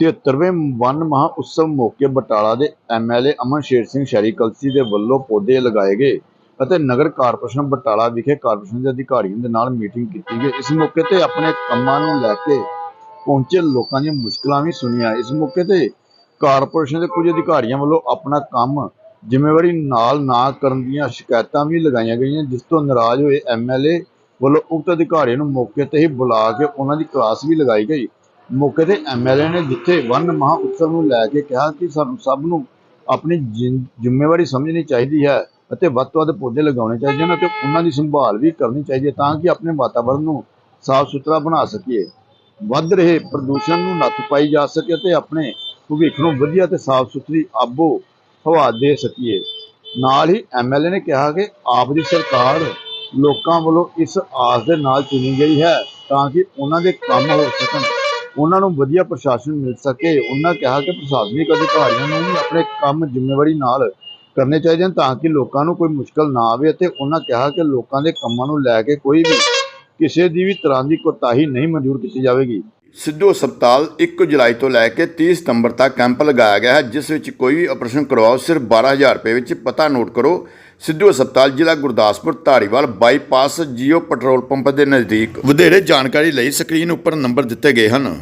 73ਵੇਂ one ਮਹਾਂ ਉਤਸਵ ਮੌਕੇ ਬਟਾਲਾ ਦੇ ਐਮਐਲਏ ਅਮਨ ਸ਼ੇਰ ਸਿੰਘ ਸ਼ਹਿਰੀ ਕਲਸੀ ਦੇ ਵੱਲੋਂ ਪੌਦੇ ਲਗਾਏ ਗਏ ਅਤੇ ਨਗਰ ਕਾਰਪੋਰੇਸ਼ਨ ਬਟਾਲਾ ਵਿਖੇ ਕਾਰਪੋਰੇਸ਼ਨ ਦੇ ਅਧਿਕਾਰੀਆਂ ਦੇ ਨਾਲ ਮੀਟਿੰਗ ਕੀਤੀ ਗਈ। ਇਸ ਮੌਕੇ ਤੇ ਆਪਣੇ ਕੰਮਾਂ ਨੂੰ ਲੈ ਕੇ ਪਹੁੰਚੇ ਲੋਕਾਂ ਦੀਆਂ ਮੁਸ਼ਕਲਾਂ ਵੀ ਸੁਣੀਆਂ। ਇਸ ਮੌਕੇ ਤੇ ਕਾਰਪੋਰੇਸ਼ਨ ਦੇ ਕੁਝ ਅਧਿਕਾਰੀਆਂ ਵੱਲੋਂ ਆਪਣਾ ਕੰਮ ਜ਼ਿੰਮੇਵਾਰੀ ਨਾਲ ਨਾ ਕਰਨ ਦੀਆਂ ਸ਼ਿਕਾਇਤਾਂ ਵੀ ਲਗਾਈਆਂ ਗਈਆਂ, ਜਿਸ ਤੋਂ ਨਾਰਾਜ਼ ਹੋਏ ਐਮਐਲਏ ਵੱਲੋਂ ਉਕਤ ਅਧਿਕਾਰੀਆਂ ਨੂੰ ਮੌਕੇ ਤੇ ਹੀ ਬੁਲਾ ਕੇ ਉਹਨਾਂ ਦੀ ਕਲਾਸ ਵੀ ਲਗਾਈ ਗਈ। ਮੌਕੇ ਤੇ ਐਮਐਲਏ ਨੇ ਜਿੱਥੇ ਵਨ ਮਹਾ ਉਤਸਵ ਨੂੰ ਲੈ ਕੇ ਕਿਹਾ ਕਿ ਸਾਨੂੰ ਸਭ ਨੂੰ ਆਪਣੀ ਜ਼ਿੰ- ਜ਼ਿੰਮੇਵਾਰੀ ਸਮਝਣੀ ਚਾਹੀਦੀ ਹੈ ਅਤੇ ਵੱਧ ਤੋਂ ਵੱਧ ਪੌਦੇ ਲਗਾਉਣੇ ਚਾਹੀਦੇ ਹਨ ਅਤੇ ਉਹਨਾਂ ਦੀ ਸੰਭਾਲ ਵੀ ਕਰਨੀ ਚਾਹੀਦੀ ਹੈ ਤਾਂ ਕਿ ਆਪਣੇ ਵਾਤਾਵਰਣ ਨੂੰ ਸਾਫ਼ ਸੁਥਰਾ ਬਣਾ ਸਕੀਏ। ਵੱਧ ਰਹੇ ਪ੍ਰਦੂਸ਼ਣ ਨੂੰ ਨੱਥ ਪਾਈ ਜਾ ਸਕੇ ਅਤੇ ਆਪਣੇ ਭਵਿੱਖ ਨੂੰ ਵਧੀਆ ਤੇ ਸਾਫ਼ ਸੁਥਰੀ ਆਬੋ ਹਵਾ ਦੇ ਸਕੀਏ। ਨਾਲ ਹੀ ਐਮਐਲਏ ਨੇ ਕਿਹਾ ਕਿ ਆਪ ਦੀ ਸਰਕਾਰ ਲੋਕਾਂ ਵੱਲੋਂ ਇਸ ਆਸ ਦੇ ਨਾਲ ਚੁਣੀ ਗਈ ਹੈ ਤਾਂ ਕਿ ਉਹਨਾਂ ਦੇ ਕੰਮ ਹੋ ਸਕਣ। ਉਹਨਾਂ ਨੂੰ ਵਧੀਆ ਪ੍ਰਸ਼ਾਸਨ ਮਿਲ ਸਕੇ, ਉਹਨਾਂ ਕਿਹਾ ਕਿ ਪ੍ਰਸ਼ਾਸਨਿਕ ਅਧਿਕਾਰੀਆਂ ਨੂੰ ਵੀ ਆਪਣੇ ਕੰਮ ਜ਼ਿੰਮੇਵਾਰੀ ਨਾਲ ਕਰਨੇ ਚਾਹੀਦੇ ਹਨ ਤਾਂ ਕਿ ਲੋਕਾਂ ਨੂੰ ਕੋਈ ਮੁਸ਼ਕਲ ਨਾ ਆਵੇ ਅਤੇ ਉਹਨਾਂ ਕਿਹਾ ਕਿ ਲੋਕਾਂ ਦੇ ਕੰਮਾਂ ਨੂੰ ਲੈ ਕੇ ਕੋਈ ਵੀ ਕਿਸੇ ਦੀ ਵੀ ਤਰ੍ਹਾਂ ਦੀ ਕੋਤਾਹੀ ਨਹੀਂ ਮਨਜ਼ੂਰ ਕੀਤੀ ਜਾਵੇਗੀ। ਸਿੱਧੂ ਹਸਪਤਾਲ 1 ਜੁਲਾਈ ਤੋਂ ਲੈ ਕੇ 30 ਸਤੰਬਰ ਤੱਕ ਕੈਂਪ ਲਗਾਇਆ ਗਿਆ ਹੈ, ਜਿਸ ਵਿੱਚ ਕੋਈ ਵੀ ਆਪਰੇਸ਼ਨ ਕਰਵਾਓ, ਸਿਰਫ 12000 ਰੁਪਏ ਵਿੱਚ ਪਤਾ ਨੋਟ ਕਰੋ। ਸਿੱਧੂ ਹਸਪਤਾਲ ਜ਼ਿਲ੍ਹਾ Gurdaspur, Dhariwal bypass Jio petrol pump ਦੇ ਨਜ਼ਦੀਕ। ਵਧੇਰੇ ਜਾਣਕਾਰੀ ਲਈ ਸਕਰੀਨ ਉੱਪਰ ਨੰਬਰ ਦਿੱਤੇ ਗਏ ਹਨ।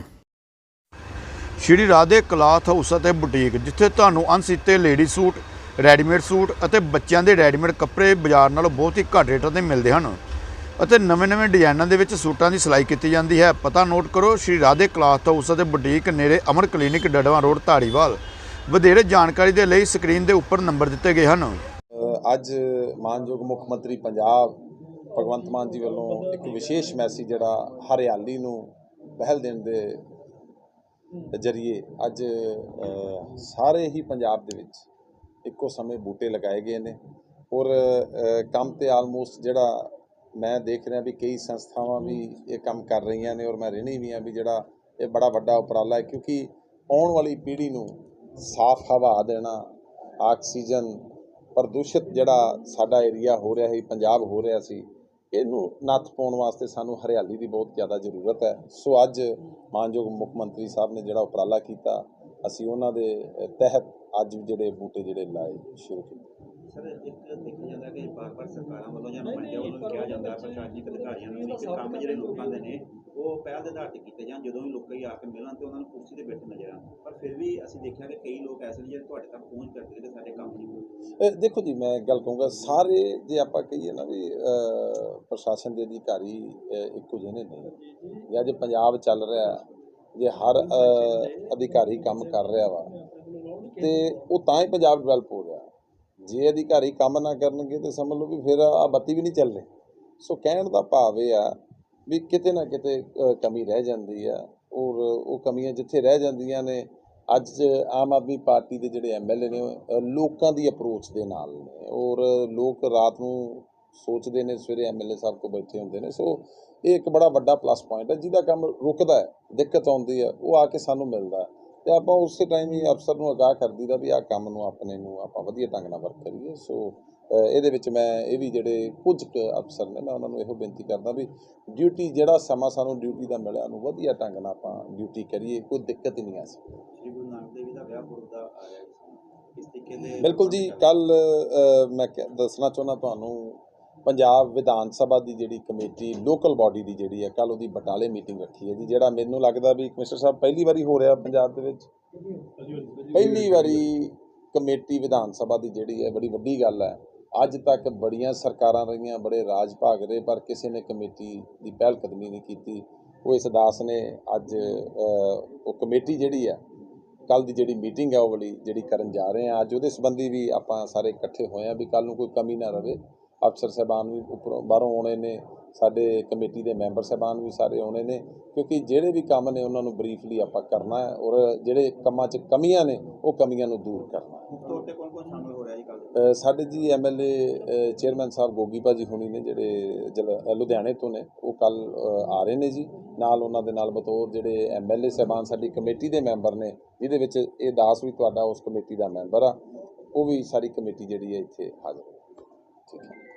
ਸ਼੍ਰੀ ਰਾਧੇ ਕਲਾਥ ਹਾਊਸ ਅਤੇ ਬੁਟੀਕ, ਜਿੱਥੇ ਤੁਹਾਨੂੰ ਅਣਸੀਤੇ ਲੇਡੀ ਸੂਟ, ਰੈਡੀਮੇਡ ਸੂਟ ਅਤੇ ਬੱਚਿਆਂ ਦੇ ਰੈਡੀਮੇਡ ਕੱਪੜੇ ਬਾਜ਼ਾਰ ਨਾਲੋਂ ਬਹੁਤ ਹੀ ਘੱਟ ਰੇਟਾਂ ਤੇ ਮਿਲਦੇ ਹਨ। ਅਤੇ ਨਵੇਂ-ਨਵੇਂ ਡਿਜ਼ਾਈਨਾਂ ਦੇ ਵਿੱਚ ਸੂਟਾਂ ਦੀ ਸਿਲਾਈ ਕੀਤੀ ਜਾਂਦੀ ਹੈ। ਪਤਾ ਨੋਟ ਕਰੋ, ਸ਼੍ਰੀ ਰਾਧੇ ਕਲਾਥ ਹਾਊਸ ਅਤੇ ਬੁਟੀਕ ਨੇੜੇ ਅਮਰ ਕਲੀਨਿਕ ਡੜਵਾ ਰੋਡ, ਧਾਰੀਵਾਲ। ਵਧੇਰੇ ਜਾਣਕਾਰੀ ਦੇ ਲਈ ਸਕਰੀਨ ਦੇ ਉੱਪਰ ਨੰਬਰ ਦਿੱਤੇ ਗਏ ਹਨ। ਅੱਜ ਮਾਨਯੋਗ ਮੁੱਖ ਮੰਤਰੀ ਪੰਜਾਬ ਭਗਵੰਤ ਮਾਨ ਜੀ ਵੱਲੋਂ ਇੱਕ ਵਿਸ਼ੇਸ਼ ਮੈਸੇਜ ਜਿਹੜਾ ਹਰਿਆਲੀ ਨੂੰ ਪਹਿਲ ਦੇਣ ਦੇ ਜਰੀਏ ਅੱਜ ਸਾਰੇ ਹੀ ਪੰਜਾਬ ਦੇ ਵਿੱਚ ਇੱਕੋ ਸਮੇਂ ਬੂਟੇ ਲਗਾਏ ਗਏ ਨੇ। ਔਰ ਕੰਮ ਤੇ ਆਲਮੋਸਟ ਜਿਹੜਾ ਮੈਂ ਦੇਖ ਰਿਹਾ ਵੀ ਕਈ ਸੰਸਥਾਵਾਂ ਵੀ ਇਹ ਕੰਮ ਕਰ ਰਹੀਆਂ ਨੇ ਔਰ ਮੈਂ ਰਹਿਣੀ ਵੀ ਆ ਵੀ ਜਿਹੜਾ ਇਹ ਬੜਾ ਵੱਡਾ ਉਪਰਾਲਾ ਹੈ ਕਿਉਂਕਿ ਆਉਣ ਵਾਲੀ ਪੀੜ੍ਹੀ ਨੂੰ ਸਾਫ਼ ਹਵਾ ਦੇਣਾ, ਆਕਸੀਜਨ, ਪ੍ਰਦੂਸ਼ਿਤ ਜਿਹੜਾ ਸਾਡਾ ਏਰੀਆ ਹੋ ਰਿਹਾ ਸੀ, ਪੰਜਾਬ ਹੋ ਰਿਹਾ ਸੀ, ਇਹਨੂੰ ਨੱਥ ਪਾਉਣ ਵਾਸਤੇ ਸਾਨੂੰ ਹਰਿਆਲੀ ਦੀ ਬਹੁਤ ਜ਼ਿਆਦਾ ਜ਼ਰੂਰਤ ਹੈ। ਸੋ ਅੱਜ ਮਾਨਯੋਗ ਮੁੱਖ ਮੰਤਰੀ ਸਾਹਿਬ ਨੇ ਜਿਹੜਾ ਉਪਰਾਲਾ ਕੀਤਾ, ਅਸੀਂ ਉਹਨਾਂ ਦੇ ਤਹਿਤ ਅੱਜ ਜਿਹੜੇ ਬੂਟੇ ਜਿਹੜੇ ਲਾਏ ਸ਼ੁਰੂ ਕੀਤੇ। ਸਰ ਇੱਕ ਦੇਖਿਆ ਜਾਂਦਾ ਕਿ ਬਾਰ-ਬਾਰ ਸਰਕਾਰਾਂ ਵੱਲੋਂ ਜਾਂ ਮੰਡੀਆਂ ਵੱਲੋਂ ਵੀ ਕਿਹਾ ਜਾਂਦਾ ਹੈ ਪ੍ਰਸ਼ਾਸਨਿਕ ਅਧਿਕਾਰੀਆਂ ਨੂੰ ਵੀ ਕਿ ਕੰਮ ਜਿਹੜੇ ਲੋਕਾਂ ਦੇ ਨੇ ਉਹ ਪਹਿਲ ਦੇ ਆਧਾਰ ਤੇ ਕੀਤੇ ਜਾਣ ਜਦੋਂ ਵੀ ਲੋਕਾਂ ਹੀ ਆ ਕੇ ਮਿਲਣ ਤੇ ਉਹਨਾਂ ਨੂੰ ਕੁਰਸੀ ਤੇ ਬੈਠੇ ਨਜ਼ਰ ਆਉਣ ਪਰ ਫਿਰ ਵੀ ਅਸੀਂ ਦੇਖਿਆ ਕਿ ਕਈ ਲੋਕ ਐਸੇ ਨੇ ਜਿਹੜੇ ਤੁਹਾਡੇ ਤੱਕ ਪਹੁੰਚ ਕਰਦੇ ਨੇ ਕਿ ਸਾਡੇ ਕੰਮ ਨਹੀਂ ਹੋਏ ਅ, ਦੇਖੋ ਜੀ ਮੈਂ ਗੱਲ ਕਹੂੰਗਾ ਸਾਰੇ ਜੇ ਆਪਾਂ ਕਹੀਏ ਨਾ ਵੀ ਪ੍ਰਸ਼ਾਸਨ ਦੇ ਅਧਿਕਾਰੀ ਇੱਕੋ ਜਿਹੇ ਨਹੀਂ। ਜੇ ਅੱਜ ਪੰਜਾਬ ਚੱਲ ਰਿਹਾ ਜੇ ਹਰ ਅਧਿਕਾਰੀ ਕੰਮ ਕਰ ਰਿਹਾ ਵਾ ਤੇ ਉਹ ਤਾਂ ਹੀ ਪੰਜਾਬ ਡਿਵੈਲਪ ਹੋ ਜੇ ਅਧਿਕਾਰੀ ਕੰਮ ਨਾ ਕਰਨਗੇ ਤੇ ਸਮਝ ਲਓ ਵੀ ਫਿਰ ਆ ਬੱਤੀ ਵੀ ਨਹੀਂ ਚੱਲ ਰਹੀ ਸੋ ਕਹਿਣ ਦਾ ਭਾਵ ਇਹ ਆ ਵੀ ਕਿਤੇ ਨਾ ਕਿਤੇ ਕਮੀ ਰਹਿ ਜਾਂਦੀ ਆ ਔਰ ਉਹ ਕਮੀਆਂ ਜਿੱਥੇ ਰਹਿ ਜਾਂਦੀਆਂ ਨੇ ਅੱਜ ਆਮ ਆਦਮੀ ਪਾਰਟੀ ਦੇ ਜਿਹੜੇ ਐਮਐਲਏ ਨੇ ਉਹ, ਅ, ਲੋਕਾਂ ਦੀ ਅਪਰੋਚ ਦੇ ਨਾਲ ਨੇ ਔਰ ਲੋਕ ਰਾਤ ਨੂੰ ਸੋਚਦੇ ਨੇ ਸਵੇਰੇ ਐਮਐਲਏ ਸਾਹਿਬ ਕੋ ਬੈਠੇ ਹੁੰਦੇ ਨੇ। ਸੋ ਇਹ ਇੱਕ ਬੜਾ ਵੱਡਾ ਪਲੱਸ ਪੁਆਇੰਟ ਹੈ ਜਿਹਦਾ ਕੰਮ ਰੁਕਦਾ ਹੈ ਦਿੱਕਤ ਆਉਂਦੀ ਹੈ ਉਹ ਆ ਕੇ ਸਾਨੂੰ ਮਿਲਦਾ ਹੈ। ਤੇ ਆਪਾਂ ਉਸੇ ਟਾਈਮ ਹੀ ਅਫਸਰ ਨੂੰ ਅਗਾਹ ਕਰ ਦਈਦਾ ਵੀ ਆਹ ਕੰਮ ਨੂੰ ਆਪਣੇ ਨੂੰ ਆਪਾਂ ਵਧੀਆ ਢੰਗ ਨਾਲ ਵਰਕ ਕਰੀਏ। ਸੋ ਇਹਦੇ ਵਿੱਚ ਮੈਂ ਇਹ ਵੀ ਜਿਹੜੇ ਕੁਝ ਕੁ ਅਫਸਰ ਨੇ ਮੈਂ ਉਹਨਾਂ ਨੂੰ ਇਹੋ ਬੇਨਤੀ ਕਰਦਾ ਵੀ ਡਿਊਟੀ ਜਿਹੜਾ ਸਮਾਂ ਸਾਨੂੰ ਡਿਊਟੀ ਦਾ ਮਿਲਿਆ ਉਹਨੂੰ ਵਧੀਆ ਢੰਗ ਨਾਲ ਆਪਾਂ ਡਿਊਟੀ ਕਰੀਏ ਕੋਈ ਦਿੱਕਤ ਹੀ ਨਹੀਂ ਆ ਸਕਦੀ। ਸ੍ਰੀ ਗੁਰੂ ਨਾਨਕ ਦੇਵ ਜੀ ਦਾ ਵਿਆਹ ਪੁਰਬ ਦਾ ਆ ਰਿਹਾ ਹੈ ਇਸ ਤਰੀਕੇ ਦੇ ਬਿਲਕੁਲ ਜੀ ਕੱਲ ਮੈਂ ਦੱਸਣਾ ਚਾਹੁੰਦਾ ਤੁਹਾਨੂੰ ਪੰਜਾਬ ਵਿਧਾਨ ਸਭਾ ਦੀ ਜਿਹੜੀ ਕਮੇਟੀ ਲੋਕਲ ਬਾਡੀ ਦੀ ਜਿਹੜੀ ਹੈ ਕੱਲ ਉਹਦੀ ਬਟਾਲੇ ਮੀਟਿੰਗ ਰੱਖੀ ਹੈ ਜੀ, ਜਿਹੜਾ ਮੈਨੂੰ ਲੱਗਦਾ ਵੀ ਕਮਿਸ਼ਨਰ ਸਾਹਿਬ ਪਹਿਲੀ ਵਾਰੀ ਹੋ ਰਿਹਾ ਪੰਜਾਬ ਦੇ ਵਿੱਚ। ਪਹਿਲੀ ਵਾਰੀ ਕਮੇਟੀ ਵਿਧਾਨ ਸਭਾ ਦੀ ਜਿਹੜੀ ਹੈ, ਬੜੀ ਵੱਡੀ ਗੱਲ ਹੈ। ਅੱਜ ਤੱਕ ਬੜੀਆਂ ਸਰਕਾਰਾਂ ਰਹੀਆਂ, ਬੜੇ ਰਾਜ ਭਾਗ ਰਹੇ, ਪਰ ਕਿਸੇ ਨੇ ਕਮੇਟੀ ਦੀ ਪਹਿਲ ਕਦਮੀ ਨਹੀਂ ਕੀਤੀ। ਉਹ ਇਸ ਦਾਸ ਨੇ ਅੱਜ ਉਹ ਕਮੇਟੀ ਜਿਹੜੀ ਹੈ ਕੱਲ ਦੀ ਜਿਹੜੀ ਮੀਟਿੰਗ ਹੈ, ਉਹ ਵਾਲੀ ਜਿਹੜੀ ਕਰਨ ਜਾ ਰਹੇ ਹਾਂ। ਅੱਜ ਉਹਦੇ ਸੰਬੰਧੀ ਵੀ ਆਪਾਂ ਸਾਰੇ ਇਕੱਠੇ ਹੋਏ ਆ ਵੀ ਕੱਲ ਨੂੰ ਕੋਈ ਕਮੀ ਨਾ ਰਵੇ। ਅਫਸਰ ਸਾਹਿਬਾਨ ਵੀ ਉੱਪਰੋਂ ਬਾਹਰੋਂ ਆਉਣੇ ਨੇ ਸਾਡੇ ਕਮੇਟੀ ਦੇ ਮੈਂਬਰ ਸਾਹਿਬਾਨ ਵੀ ਸਾਰੇ ਆਉਣੇ ਨੇ ਕਿਉਂਕਿ ਜਿਹੜੇ ਵੀ ਕੰਮ ਨੇ ਉਹਨਾਂ ਨੂੰ ਬਰੀਫਲੀ ਆਪਾਂ ਕਰਨਾ ਹੈ ਔਰ ਜਿਹੜੇ ਕੰਮਾਂ 'ਚ ਕਮੀਆਂ ਨੇ ਉਹ ਕਮੀਆਂ ਨੂੰ ਦੂਰ ਕਰਨਾ ਹੈ। ਸਾਡੇ ਜੀ ਐਮਐਲਏ ਚੇਅਰਮੈਨ ਸਾਹਿਬ ਗੋਗੀ ਭਾਜੀ ਹੁਣੀ ਨੇ ਜਿਹੜੇ ਲੁਧਿਆਣੇ ਤੋਂ ਨੇ ਉਹ ਕੱਲ ਆ ਰਹੇ ਨੇ ਜੀ। ਨਾਲ ਉਹਨਾਂ ਦੇ ਨਾਲ ਬਤੌਰ ਜਿਹੜੇ ਐਮਐਲਏ ਸਾਹਿਬਾਨ ਸਾਡੀ ਕਮੇਟੀ ਦੇ ਮੈਂਬਰ ਨੇ ਜਿਹਦੇ ਵਿੱਚ ਇਹ ਦਾਸ ਵੀ ਤੁਹਾਡਾ ਉਸ ਕਮੇਟੀ ਦਾ ਮੈਂਬਰ ਆ ਉਹ ਵੀ ਸਾਰੀ ਕਮੇਟੀ ਜਿਹੜੀ ਹੈ ਇੱਥੇ ਹਾਜ਼ਰ ਹੈ ਠੀਕ ਹੈ